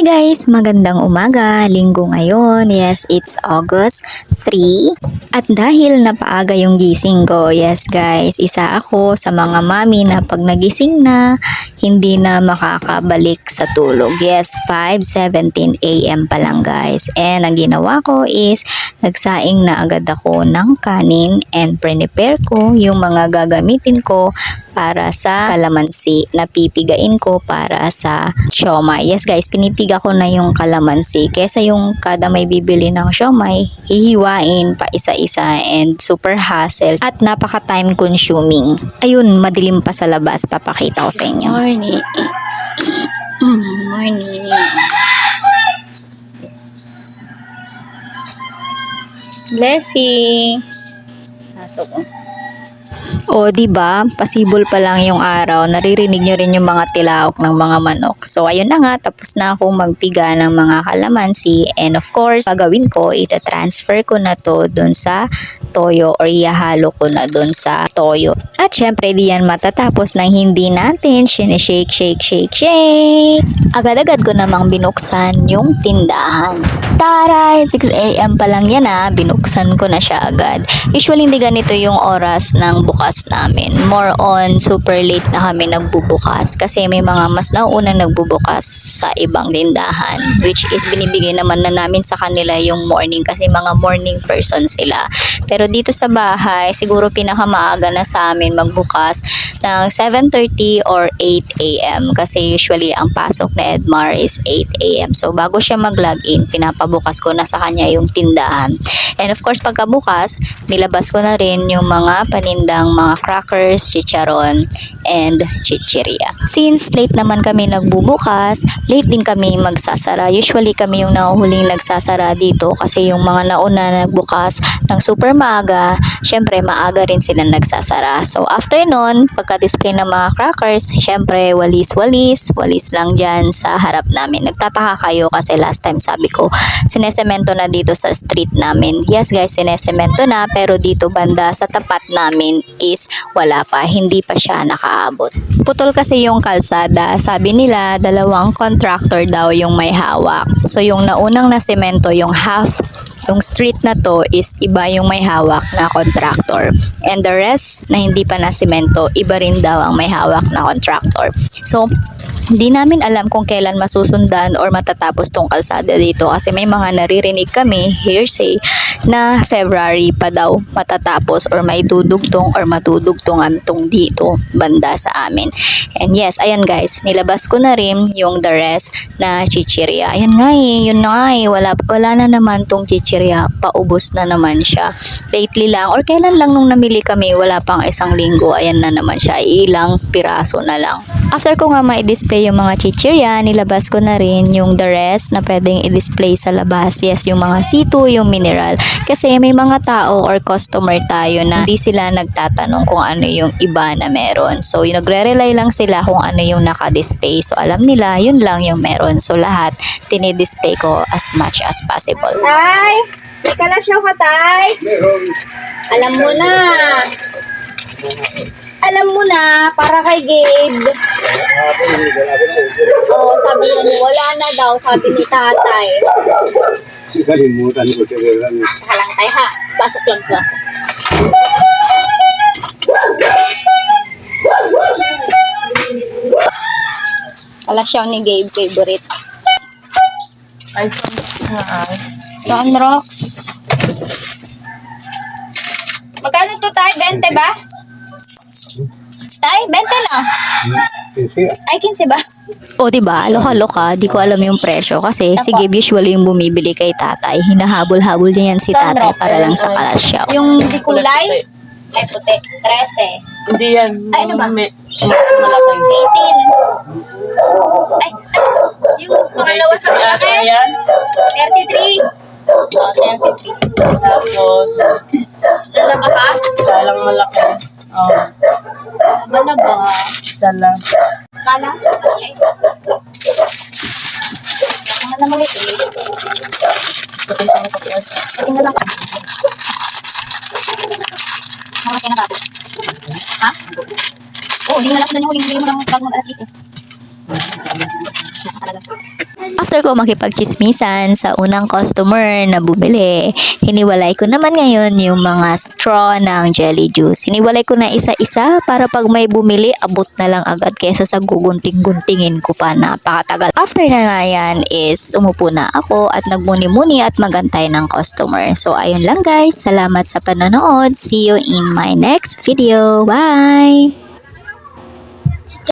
Hi guys! Magandang umaga. Linggo ngayon. Yes, it's August 3. At dahil napaaga yung gising ko, yes guys, isa ako sa mga mami na pag nagising na, hindi na makakabalik sa tulog. Yes, 5.17 a.m. pa lang guys. And ang ginawa ko is, nagsaing na agad ako ng kanin and prepare ko yung mga gagamitin ko para sa kalamansi na pipigain ko para sa siomay. Yes guys, pinipiga ko na yung kalamansi kesa yung kada may bibili ng siomay, hihiwain pa isa-isa and super hassle at napaka time consuming. Ayun, madilim pa sa labas, papakita ko sa inyo. Morning. Morning. Blessing. Pasok ko. O, di ba? Pasibol pa lang yung araw. Naririnig nyo rin yung mga tilaok ng mga manok. So, ayun na nga. Tapos na akong magpiga ng mga kalamansi. And of course, gagawin ko, ita-transfer ko na to dun sa toyo or ihahalo ko na dun sa toyo. At syempre, di yan matatapos ng hindi natin shake, shake, shake, shake. Agad-agad ko namang binuksan yung tindahan. Taray! 6 a.m. pa lang yan ah. Binuksan ko na siya agad. Usually, hindi ganito yung oras ng bukas namin. More on, super late na kami nagbubukas. Kasi may mga mas nauunang nagbubukas sa ibang tindahan. Which is, binibigay naman na namin sa kanila yung morning. Kasi mga morning person sila. Pero dito sa bahay, siguro pinakamaaga na sa amin magbukas ng 7.30 or 8 a.m. Kasi usually, ang pasok na Edmar is 8 a.m. So, bago siya mag-login, pinapabukas ko na sa kanya yung tindahan. And of course, pagkabukas, nilabas ko na rin yung mga panindang mga crackers, chicharon, and chichiria. Since late naman kami nagbubukas, late din kami magsasara. Usually kami yung nahuhuling nagsasara dito kasi yung mga nauna nagbukas ng super maaga, syempre maaga rin sila nagsasara. So after nun, pagka-display ng mga crackers, syempre walis-walis, walis lang dyan sa harap namin. Nagtataka kayo kasi last time sabi ko, sinesemento na dito sa street namin. Yes guys, sinesemento na pero dito banda sa tapat namin is wala pa, hindi pa siya nakaabot. Putol kasi yung kalsada, sabi nila dalawang contractor daw yung may hawak. So yung naunang na semento, yung half yung street na to is iba yung may hawak na contractor. And the rest na hindi pa na semento, iba rin daw ang may hawak na contractor. So, hindi namin alam kung kailan masusundan or matatapos tong kalsada dito kasi may mga naririnig kami, hearsay, na February pa daw matatapos or may dudugtong or matudugtungan tong dito banda sa amin. And yes, ayan guys, nilabas ko na rin yung the rest na chichirya. Ayan nga eh, yun na nga eh, wala, wala na naman tong chichirya, paubos na naman siya. Lately lang, or kailan lang nung namili kami, wala pang isang linggo, ayan na naman siya, ilang piraso na lang. After ko nga ma-display yung mga chichirya, nilabas ko na rin yung the rest na pwedeng i-display sa labas. Yes, yung mga C2, yung mineral. Kasi may mga tao or customer tayo na hindi sila nagtatanong kung ano yung iba na meron. So, yung nagre-rely lang sila kung ano yung naka-display. So, alam nila, yun lang yung meron. So, lahat, tinidisplay ko as much as possible. Tay! Kalasyaw ka, Tay? Alam mo na. Alam mo na, para kay Gabe. Oo, sabi niya, wala na daw, sabi ni tatay. Kalimutan ko talaga. Saka lang tay ha, pasok lang ko. Kalasyaw ni Gabe, favorite. Ay, ay? Sunrocks. Magkano to tayo? 20 ba? Tay, 20 na. Ay, 15 ba? O, di ba? Loka-loka, di ko alam yung presyo kasi si Gabe usually yung bumibili kay tatay. Hinahabol-habol niya yan si tatay para lang sa kalasyaw. Yung di kulay? Ay, puti. 13. Hindi yan. Ay, ano ba? May, malaki. 18. Ay, ay, yung pangalawa sa malaki? Ayan. 33. Oh, 33. Tapos, isa lang. Kala? Okay. Ano naman ito? Tingnan lang. Mga kasi na Ha? Oo, hindi na lang doon yung huling bili mo ng bago mag-alas eh. After ko makipagchismisan sa unang customer na bumili, hiniwalay ko naman ngayon yung mga straw ng jelly juice. Hiniwalay ko na isa-isa para pag may bumili, abot na lang agad kesa sa gugunting-guntingin ko pa napakatagal. After na nga yan is umupo na ako at nagmuni-muni at magantay ng customer. So ayun lang guys, salamat sa panonood. See you in my next video. Bye!